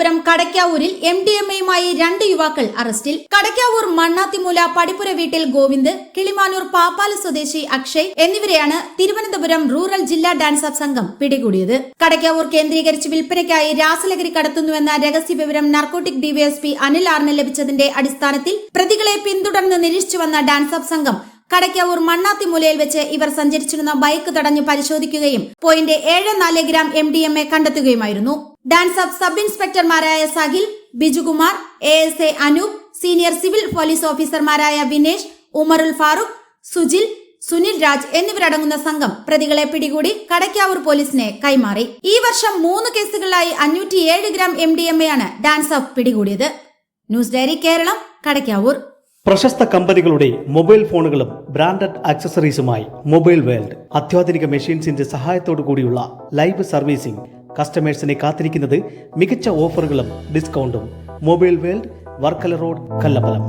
തിരുവനന്തപുരം കടയ്ക്കാവൂരിൽ M D M എയുമായി രണ്ട് യുവാക്കൾ അറസ്റ്റിൽ. കടയ്ക്കാവൂർ മണ്ണാത്തിമൂല പടിപ്പുര വീട്ടിൽ ഗോവിന്ദ് കിളിമാനൂർ പാപ്പാല സ്വദേശി അക്ഷയ് എന്നിവരെയാണ് തിരുവനന്തപുരം റൂറൽ ജില്ലാ ഡാൻസ് ഓഫ് സംഘം പിടികൂടിയത്. കടയ്ക്കാവൂർ കേന്ദ്രീകരിച്ച് വിൽപ്പനയ്ക്കായി രാസലഹരി കടത്തുന്നുവെന്ന രഹസ്യ വിവരം നാർക്കോട്ടിക് ഡിവൈഎസ്പി അനിൽ ആറിന് ലഭിച്ചതിന്റെ അടിസ്ഥാനത്തിൽ പ്രതികളെ പിന്തുടർന്ന് നിരീക്ഷിച്ചു വന്ന ഡാൻസ് ഓഫ് സംഘം കടയ്ക്കാവൂർ മണ്ണാത്തിമൂലയിൽ വെച്ച് ഇവർ സഞ്ചരിച്ചിരുന്ന ബൈക്ക് തടഞ്ഞു പരിശോധിക്കുകയും പോയിന്റ് ഏഴ് നാല് gram M D M A കണ്ടെത്തുകയുമായിരുന്നു. DANSAF sub ഇൻസ്പെക്ടർമാരായ Sahil Bijukumar A S A Anoop senior civil police ഓഫീസർമാരായ വിനേഷ് ഉമറുൽ ഫാറൂഖ് സുജിൽ സുനിൽ രാജ് എന്നിവരടങ്ങുന്ന സംഘം പ്രതികളെ പിടികൂടി കടയ്ക്കാവൂർ പോലീസിനെ കൈമാറി. ഈ വർഷം മൂന്ന് കേസുകളിലായി അഞ്ഞൂറ്റിയേഴ് gram M D M A ആണ് ഡാൻസ് ഓഫ് പിടികൂടിയത്. News diary Keralam Kadakkavoor. പ്രശസ്ത കമ്പനികളുടെ മൊബൈൽ ഫോണുകളും ബ്രാൻഡഡ് ആക്സസറീസുമായി മൊബൈൽ വേൾഡ് അത്യാധുനിക മെഷീൻസിന്റെ സഹായത്തോടു കൂടിയുള്ള ലൈവ് സർവീസിംഗ് കസ്റ്റമേഴ്സിനെ കാത്തിരിക്കുന്നത് മികച്ച ഓഫറുകളും ഡിസ്കൗണ്ടും. Mobile world Varkala road Kallambalam.